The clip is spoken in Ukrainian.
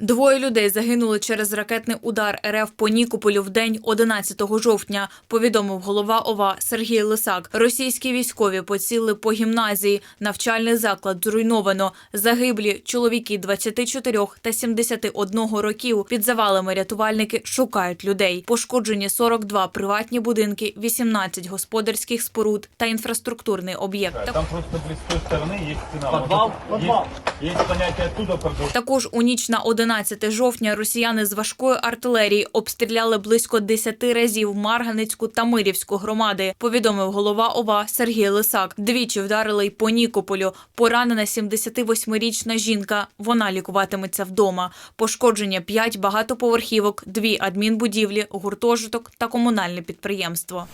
Двоє людей загинули через ракетний удар РФ по Нікополю в день 11 жовтня, повідомив голова ОВА Сергій Лисак. Російські військові поцілили по гімназії. Навчальний заклад зруйновано. Загиблі чоловіки 24 та 71 років. Під завалами рятувальники шукають людей. Пошкоджені 42 приватні будинки, 18 господарських споруд та інфраструктурний об'єкт. Там просто с той стороны есть стена. Подвал? Подвал. Есть понятие оттуда продолжить. Також у ніч на 11 жовтня росіяни з важкої артилерії обстріляли близько 10 разів Марганицьку та Мирівську громади. Повідомив голова ОВА Сергій Лисак. Двічі вдарили й по Нікополю. Поранена 78-річна жінка. Вона лікуватиметься вдома. Пошкодження 5 багатоповерхівок, 2 адмінбудівлі, гуртожиток та комунальне підприємство.